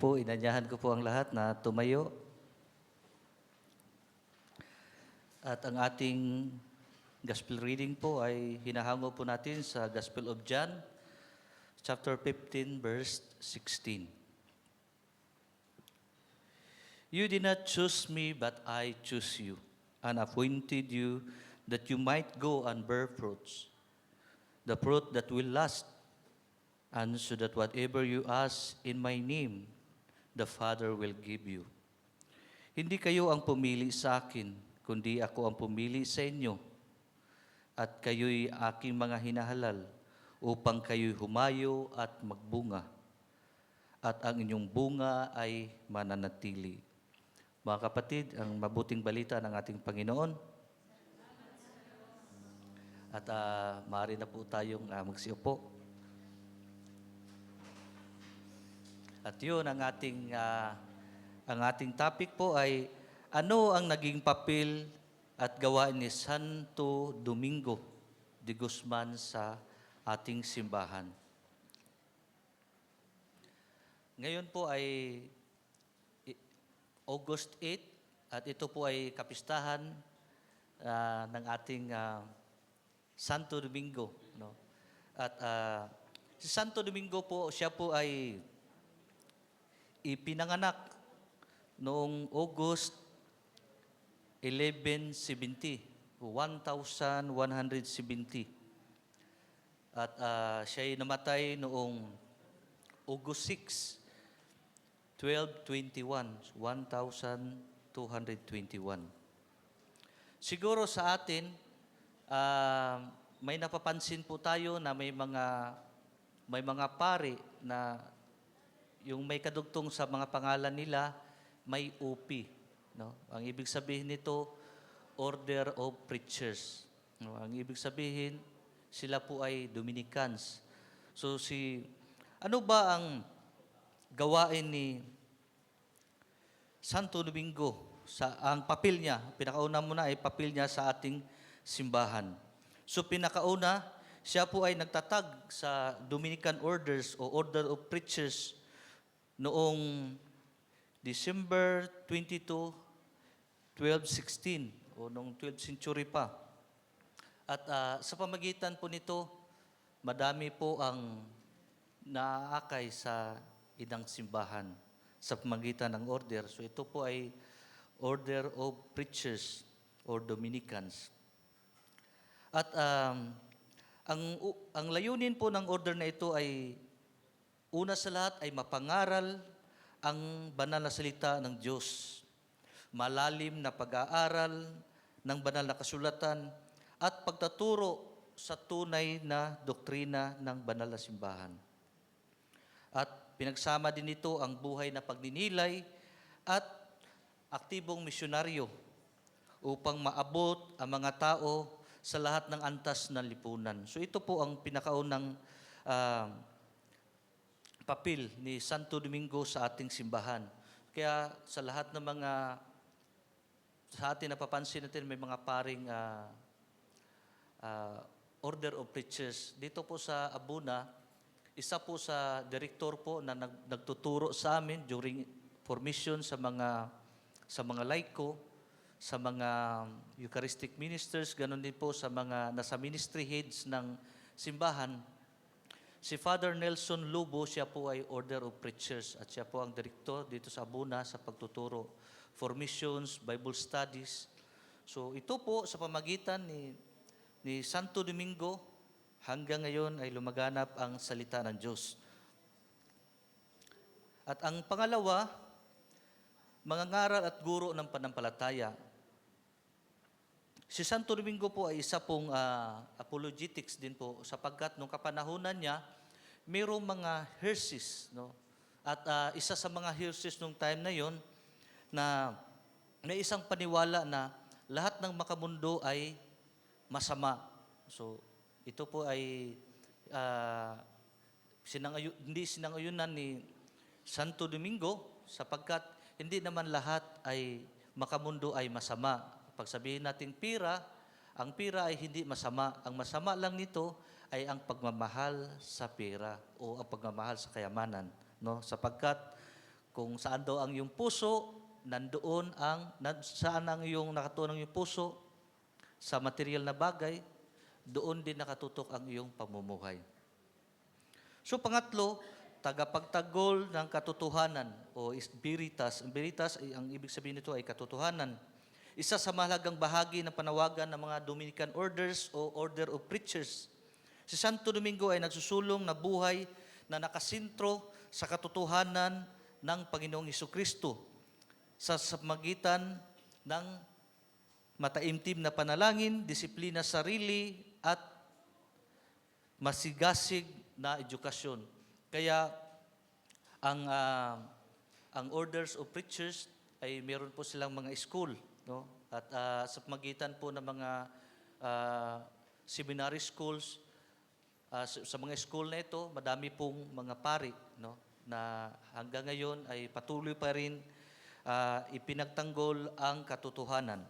Po, inanyahan ko po ang lahat na tumayo. At ang ating gospel reading po ay hinahango po natin sa Gospel of John, chapter 15, verse 16. You did not choose me, but I choose you, and appointed you that you might go and bear fruits, the fruit that will last, and so that whatever you ask in my name, the Father will give you. Hindi kayo ang pumili sa akin, kundi ako ang pumili sa inyo. At kayo'y aking mga hinahalal upang kayo'y humayo at magbunga. At ang inyong bunga ay mananatili. Mga kapatid, ang mabuting balita ng ating Panginoon. At uh, maaari na po tayong uh, magsiupo. At yun, ang ating, ah, ang ating topic po ay ano ang naging papel at gawain ni Santo Domingo de Guzman sa ating simbahan. Ngayon po ay August 8 at ito po ay kapistahan ah, ng ating ah, Santo Domingo. No? At ah, si Santo Domingo po, siya po ay ipinanganak noong August 1170, 1170. At ah, siya ay namatay noong August 6, 1221, 1221. Siguro sa atin, ah, may napapansin po tayo na may mga may mga pari na yung may kadugtong sa mga pangalan nila, may UP. No? Ang ibig sabihin nito, Order of Preachers. No? Ang ibig sabihin, sila po ay Dominicans. So si, ano ba ang gawain ni Santo Domingo? Sa, ang papel niya, pinakauna muna ay papel niya sa ating simbahan. So pinakauna, siya po ay nagtatag sa Dominican Orders o Order of Preachers noong December 22, 1216 o noong 12th century pa. At ah, sa pamagitan po nito, madami po ang naaakay sa inang simbahan sa pamagitan ng order. So ito po ay Order of Preachers or Dominicans. At um, ang, ang layunin po ng order na ito ay Una sa lahat ay mapangaral ang banal na salita ng Diyos. Malalim na pag-aaral ng banal na kasulatan at pagtaturo sa tunay na doktrina ng banal na simbahan. At pinagsama din nito ang buhay na pagninilay at aktibong misyonaryo upang maabot ang mga tao sa lahat ng antas ng lipunan. So ito po ang pinakaunang ah, papel ni Santo Domingo sa ating simbahan. Kaya sa lahat ng mga sa atin napapansin natin may mga paring ah, ah, order of preachers. Dito po sa Abuna, isa po sa direktor po na nag, nagtuturo sa amin during formation sa mga sa mga laiko, sa mga Eucharistic ministers, ganun din po sa mga nasa ministry heads ng simbahan. Si Father Nelson Lubo, siya po ay Order of Preachers at siya po ang direktor dito sa Abuna sa pagtuturo for missions, Bible studies. So ito po sa pamagitan ni, ni Santo Domingo, hanggang ngayon ay lumaganap ang salita ng Diyos. At ang pangalawa, mga ngaral at guro ng panampalataya. Si Santo Domingo po ay isa pong ah, apologetics din po sapagkat nung kapanahunan niya, mayroong mga heresies. No? At ah, isa sa mga heresies nung time na yon na may isang paniwala na lahat ng makamundo ay masama. So, ito po ay ah, sinangayu- hindi sinangayunan ni Santo Domingo sapagkat hindi naman lahat ay makamundo ay masama. Pag sabihin natin pira, ang pira ay hindi masama. Ang masama lang nito ay ang pagmamahal sa pera o ang pagmamahal sa kayamanan, no? Sapagkat Kung saan daw ang iyong puso, nandoon ang, saan ang iyong nakatuon ang iyong puso, sa material na bagay, doon din nakatutok ang iyong pamumuhay. So pangatlo, tagapagtagol ng katotohanan o is veritas. Ang veritas, ang ibig sabihin nito ay katotohanan. Isa sa mahalagang bahagi ng panawagan ng mga Dominican Orders o Order of Preachers. Si Santo Domingo ay nagsusulong na buhay na nakasintro sa katotohanan ng Panginoong Heso Kristo sa sa magitan ng mataimtim na panalangin, disiplina sarili, at masigasig na edukasyon. Kaya ang ah, ang orders of preachers ay meron po silang mga school, no? At ah, sa magitan po ng mga ah, seminary schools, ah, sa, sa mga school na ito, madami pong mga pari, no? Na hanggang ngayon ay patuloy pa rin ah, ipinagtanggol ang katotohanan.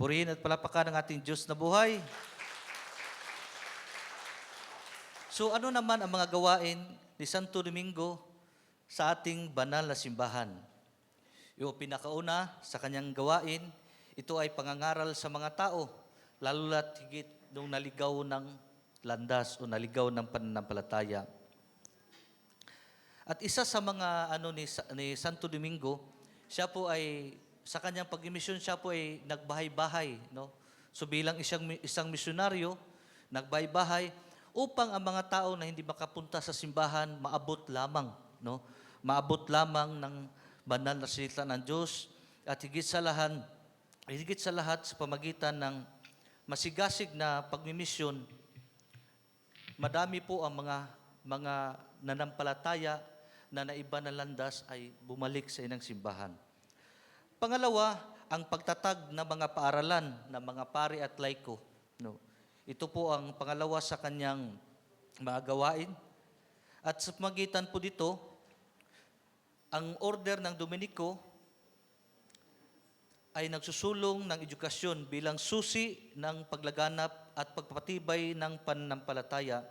Purihin at palapakan ng ating Diyos na buhay. So ano naman ang mga gawain ni Santo Domingo sa ating banal na simbahan? Yung pinakauna sa kanyang gawain, ito ay pangangaral sa mga tao, lalo na't higit nung naligaw ng landas o naligaw ng pananampalataya. At isa sa mga ano ni, ni Santo Domingo, siya po ay sa kanyang pagmisyon siya po ay nagbahay-bahay, no? So bilang isang isang misyonaryo, nagbahay-bahay upang ang mga tao na hindi makapunta sa simbahan maabot lamang, no? Maabot lamang ng banal na salita ng Diyos at higit sa lahat, higit sa lahat sa pamagitan ng masigasig na pagmimisyon madami po ang mga mga nanampalataya na naiba na landas ay bumalik sa inang simbahan. Pangalawa, ang pagtatag ng mga paaralan ng mga pari at laiko. No. Ito po ang pangalawa sa kanyang mga gawain. At sa magitan po dito, ang order ng Dominico ay nagsusulong ng edukasyon bilang susi ng paglaganap at pagpapatibay ng pananampalataya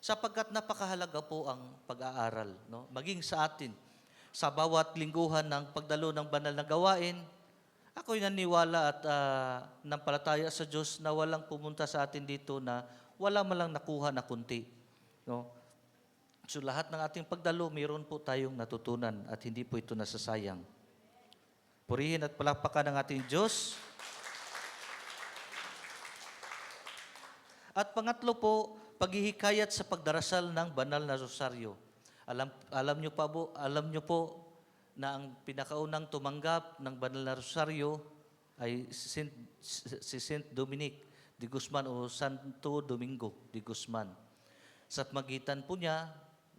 sapagkat napakahalaga po ang pag-aaral, no? maging sa atin. Sa bawat lingguhan ng pagdalo ng banal na gawain, ako'y naniwala at uh, nampalataya sa Diyos na walang pumunta sa atin dito na wala man lang nakuha na kunti. No? So lahat ng ating pagdalo, mayroon po tayong natutunan at hindi po ito nasasayang. Purihin at palakpakan ng ating Diyos. At pangatlo po, paghihikayat sa pagdarasal ng banal na rosaryo. Alam alam niyo pa po, alam niyo po na ang pinakaunang tumanggap ng banal na rosaryo ay Saint, si Saint Dominic de Guzman o Santo Domingo de Guzman. Sa magitan po niya,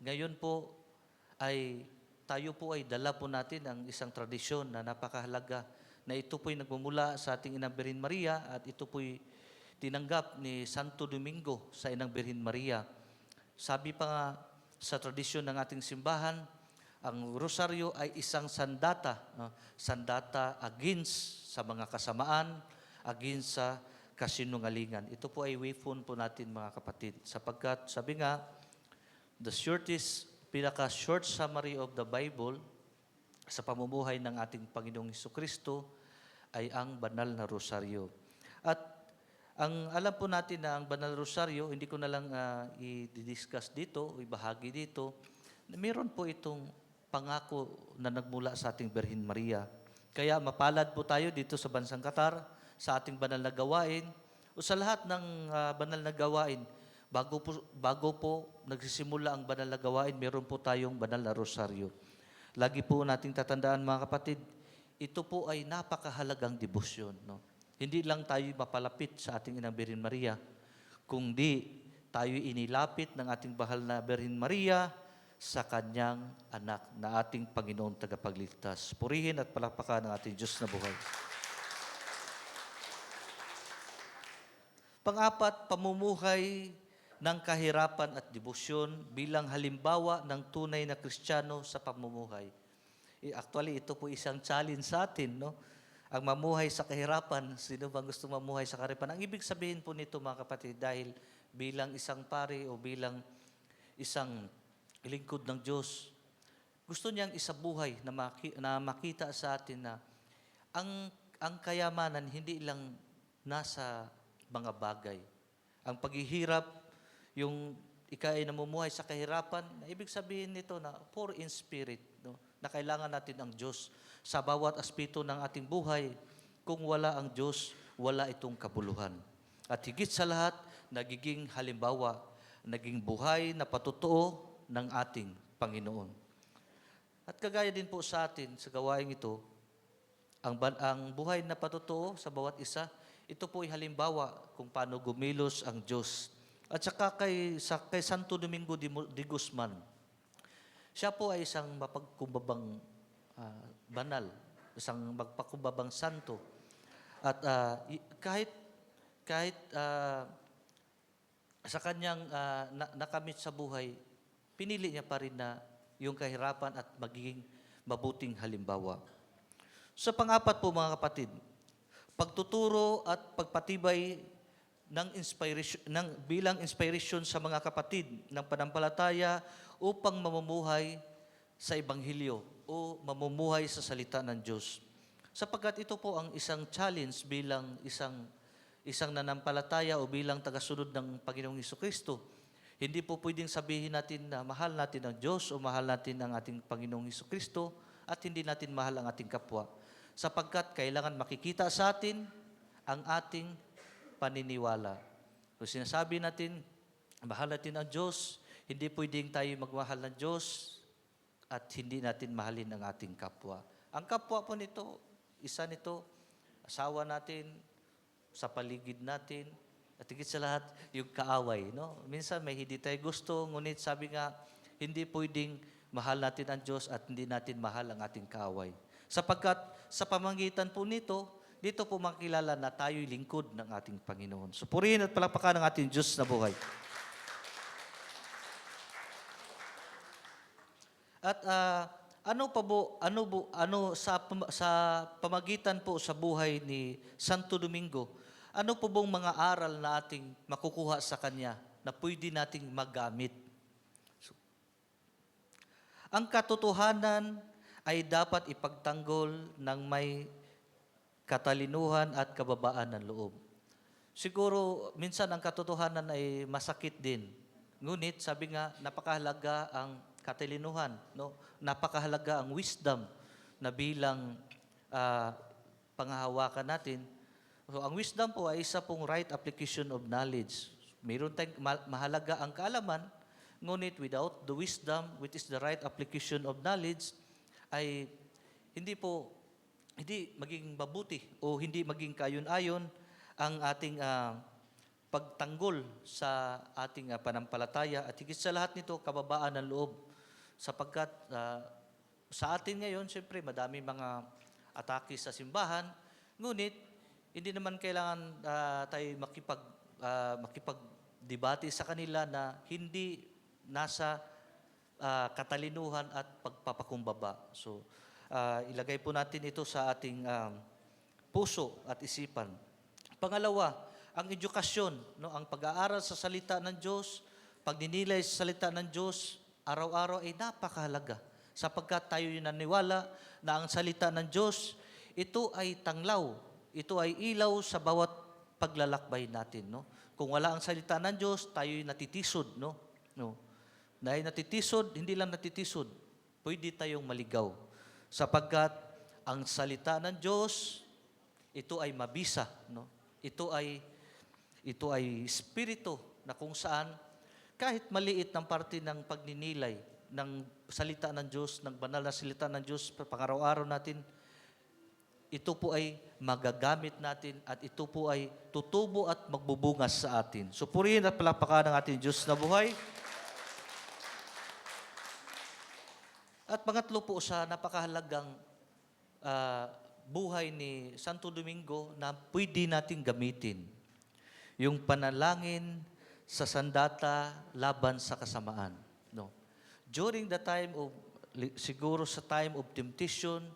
ngayon po ay tayo po ay dala po natin ang isang tradisyon na napakahalaga na ito po'y nagmumula sa ating Inang Birhen Maria at ito po'y tinanggap ni Santo Domingo sa Inang Birhen Maria. Sabi pa nga sa tradisyon ng ating simbahan, ang rosaryo ay isang sandata, sandata against sa mga kasamaan, against sa kasinungalingan. Ito po ay wayphone po natin mga kapatid. Sapagkat sabi nga, the shortest, pinaka-short summary of the Bible sa pamumuhay ng ating Panginoong Heso Kristo ay ang banal na rosaryo. At ang alam po natin na ang banal na rosaryo, hindi ko na lang ah, i-discuss dito, o ibahagi dito, meron po itong pangako na nagmula sa ating Berhin Maria. Kaya mapalad po tayo dito sa Bansang Qatar, sa ating banal na gawain, o sa lahat ng ah, banal na gawain, bago po, bago po nagsisimula ang banal na gawain, meron po tayong banal na rosaryo. Lagi po nating tatandaan mga kapatid, ito po ay napakahalagang debosyon. No? Hindi lang tayo mapalapit sa ating Inang Birhen Maria, kundi tayo inilapit ng ating bahal na Birhen Maria sa kanyang anak na ating Panginoong tagapagligtas. Purihin at palakpakan ng ating Diyos na buhay. Pang-apat, pamumuhay ng kahirapan at debosyon bilang halimbawa ng tunay na Kristiyano sa pamumuhay. Eh, Actually, ito po isang challenge sa atin, no? Ang mamuhay sa kahirapan, sino bang gusto mamuhay sa kahirapan? Ang ibig sabihin po nito mga kapatid, dahil bilang isang pari o bilang isang lingkod ng Diyos, gusto niyang isabuhay na, maki- na makita sa atin na ang, ang kayamanan hindi lang nasa mga bagay. Ang paghihirap, yung ikaw ay namumuhay sa kahirapan, ibig sabihin nito na poor in spirit, no? na kailangan natin ang Diyos sa bawat aspeto ng ating buhay. Kung wala ang Diyos, wala itong kabuluhan. At higit sa lahat, nagiging halimbawa, naging buhay na patutuo ng ating Panginoon. At kagaya din po sa atin sa gawaing ito, ang, ang buhay na patutuo sa bawat isa, ito po ay halimbawa kung paano gumilos ang Diyos. At saka kay, sa, kay Santo Domingo de, de Guzman, siya po ay isang mapagkumbabang ah, banal, isang magpakumbabang santo. At i- kahit kahit ah, sa kanyang ah, na- nakamit sa buhay, pinili niya pa rin na yung kahirapan at magiging mabuting halimbawa. Sa pangapat po mga kapatid, pagtuturo at pagpatibay ng inspiration ng bilang inspiration sa mga kapatid ng panampalataya upang mamumuhay sa ebanghelyo o mamumuhay sa salita ng Diyos. Sapagkat ito po ang isang challenge bilang isang isang nanampalataya o bilang tagasunod ng Panginoong Hesus Kristo. Hindi po pwedeng sabihin natin na mahal natin ang Diyos o mahal natin ang ating Panginoong Hesus Kristo at hindi natin mahal ang ating kapwa. Sapagkat kailangan makikita sa atin ang ating paniniwala. Kung sinasabi natin, mahal natin ang Diyos, hindi pwedeng tayo magmahal ng Diyos at hindi natin mahalin ang ating kapwa. Ang kapwa po nito, isa nito, asawa natin, sa paligid natin, at higit sa lahat, yung kaaway. No? Minsan may hindi tayo gusto, ngunit sabi nga, hindi pwedeng mahal natin ang Diyos at hindi natin mahal ang ating kaaway. Sapagkat sa pamamagitan po nito, dito po makilala na tayo'y lingkod ng ating Panginoon. So at palakpakan ng ating Diyos na buhay. At ah, ano pa po, ano po, ano sa sa pamagitan po sa buhay ni Santo Domingo, ano po bang mga aral na ating makukuha sa kanya na pwede nating magamit? Ang katotohanan ay dapat ipagtanggol ng may katalinuhan at kababaan ng loob. Siguro, minsan ang katotohanan ay masakit din. Ngunit, sabi nga, napakahalaga ang katalinuhan. No? Napakahalaga ang wisdom na bilang ah, panghahawakan natin. So, ang wisdom po ay isa pong right application of knowledge. Mayroon tayong ma- mahalaga ang kaalaman, ngunit without the wisdom, which is the right application of knowledge, ay hindi po hindi maging mabuti o hindi maging kayon-ayon ang ating ah, pagtanggol sa ating ah, panampalataya. At higit sa lahat nito kababaan ng loob. Sapagkat ah, sa atin ngayon siyempre madami mga atake sa simbahan. Ngunit hindi naman kailangan ah, tayo makipag ah, makipagdebate sa kanila na hindi nasa ah, katalinuhan at pagpapakumbaba. So, ah, ilagay po natin ito sa ating um, puso at isipan. Pangalawa, ang edukasyon, no, ang pag-aaral sa salita ng Diyos, pagninilay sa salita ng Diyos, araw-araw ay napakahalaga. Sapagkat tayo yung naniwala na ang salita ng Diyos, ito ay tanglaw, ito ay ilaw sa bawat paglalakbay natin. No? Kung wala ang salita ng Diyos, tayo natitisod. No? No? Dahil natitisod, hindi lang natitisod, pwede tayong maligaw. Sapagkat ang salita ng Diyos, ito ay mabisa. No? Ito ay ito ay espiritu na kung saan kahit maliit ng parte ng pagninilay ng salita ng Diyos, ng banal na salita ng Diyos pang-araw-araw natin, ito po ay magagamit natin at ito po ay tutubo at magbubungas sa atin. So purihin at palakpakan ng ating Diyos na buhay. At pangatlo po sa napakahalagang ah, buhay ni Santo Domingo na pwede nating gamitin. Yung panalangin sa sandata laban sa kasamaan. No. During the time of, siguro sa time of temptation,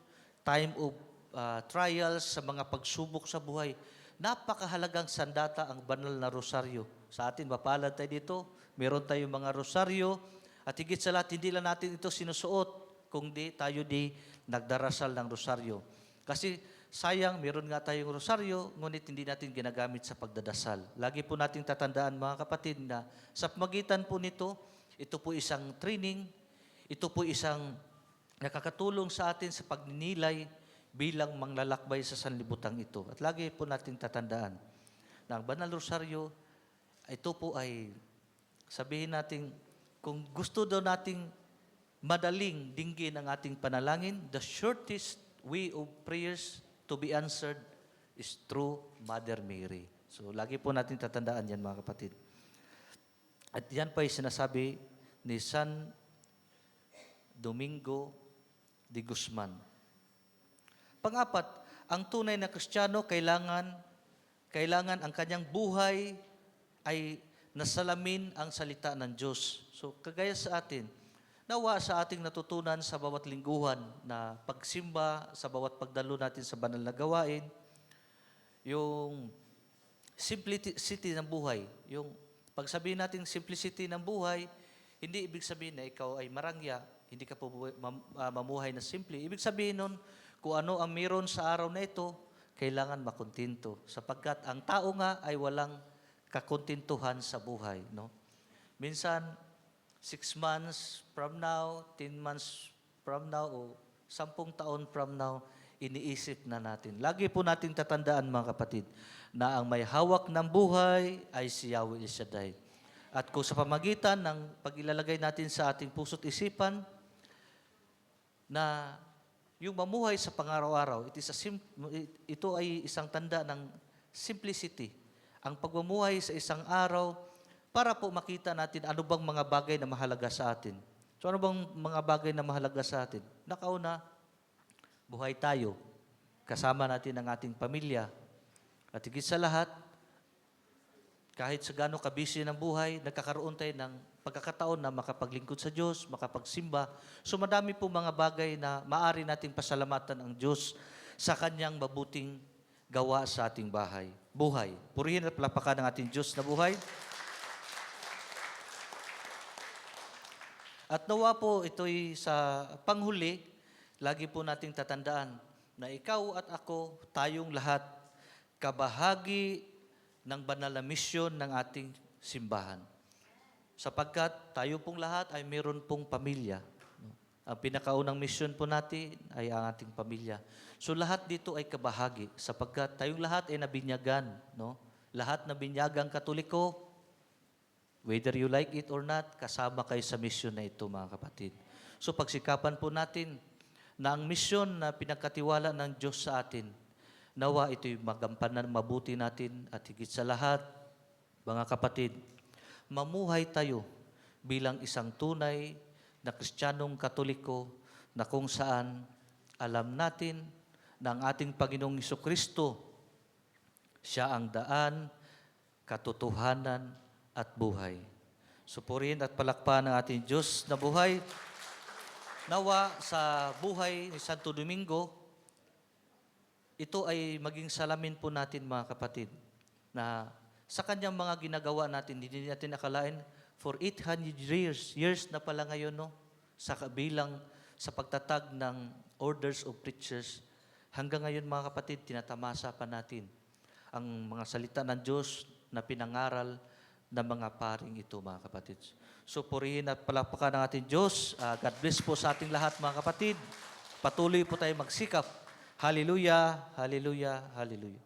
time of ah, trials, sa mga pagsubok sa buhay, napakahalagang sandata ang banal na rosaryo. Sa atin, mapalad tayo dito, meron tayong mga rosaryo At higit sa lahat, hindi lang natin ito sinusuot, kung di tayo di nagdarasal ng rosaryo. Kasi sayang, meron nga tayong rosaryo, ngunit hindi natin ginagamit sa pagdadasal. Lagi po nating tatandaan mga kapatid na sa pamagitan po nito, ito po isang training, ito po isang nakakatulong sa atin sa pagninilay bilang manglalakbay sa sanlibutan ito. At lagi po nating tatandaan na ang Banal Rosaryo, ito po ay sabihin natin, kung gusto daw nating madaling dinggin ang ating panalangin, the shortest way of prayers to be answered is through Mother Mary. So, lagi po natin tatandaan yan, mga kapatid. At yan pa yung sinasabi ni San Domingo de Guzman. Pangapat, ang tunay na Kristiyano kailangan kailangan ang kanyang buhay ay nasalamin ang salita ng Diyos. So, kagaya sa atin, nawa sa ating natutunan sa bawat lingguhan na pagsimba, sa bawat pagdalo natin sa banal na gawain, yung simplicity ng buhay. Yung pagsabihin natin simplicity ng buhay, hindi ibig sabihin na ikaw ay marangya, hindi ka po ah, mamuhay na simple. Ibig sabihin nun, kung ano ang meron sa araw na ito, kailangan makontinto. Sapagkat ang tao nga ay walang kakontintuhan sa buhay. No? Minsan, six months from now, ten months from now, o sampung taon from now, iniisip na natin. Lagi po nating tatandaan mga kapatid, na ang may hawak ng buhay ay si Yahweh El. At kung sa pamagitan ng pagilalagay natin sa ating puso't isipan, na yung mamuhay sa pangaraw-araw, it is a ito ay isang tanda ng simplicity. Ang pagmamuhay sa isang araw para po makita natin ano bang mga bagay na mahalaga sa atin. So ano bang mga bagay na mahalaga sa atin? Nakauna, buhay tayo. Kasama natin ang ating pamilya. At higit sa lahat, kahit sa gano'ng kabisi ng buhay, nagkakaroon tayo ng pagkakataon na makapaglingkod sa Diyos, makapagsimba. So madami po mga bagay na maari nating pasalamatan ang Diyos sa kanyang mabuting gawa sa ating bahay. Buhay. Purihin at palapakan ng ating Diyos na buhay. At nawa po ito'y sa panghuli, lagi po nating tatandaan na ikaw at ako, tayong lahat, kabahagi ng banal na misyon ng ating simbahan. Sapagkat tayo pong lahat ay meron pong pamilya. Ang pinakaunang misyon po natin ay ang ating pamilya. So lahat dito ay kabahagi sapagkat tayong lahat ay nabinyagan. No? Lahat na binyagang katoliko, whether you like it or not, kasama kayo sa misyon na ito mga kapatid. So pagsikapan po natin na ang misyon na pinagkatiwala ng Diyos sa atin, nawa ito'y magampanan mabuti natin at higit sa lahat, mga kapatid, mamuhay tayo bilang isang tunay na Kristiyanong Katoliko na kung saan alam natin na ang ating Panginoong Kristo, siya ang daan, katotohanan at buhay. Supurin at palakpan ng ating Diyos na buhay. Nawa sa buhay ni Santo Domingo, ito ay maging salamin po natin mga kapatid na sa kanyang mga ginagawa natin, hindi natin akalain, for 800 years, years na pala ngayon, no? Sa kabilang, sa pagtatag ng orders of preachers, hanggang ngayon mga kapatid, tinatamasa pa natin ang mga salita ng Diyos na pinangaral ng mga paring ito, mga kapatid. So, purihin at palapakan ng ating Diyos. Ah, God bless po sa ating lahat, mga kapatid. Patuloy po tayo magsikap. Hallelujah, hallelujah, hallelujah.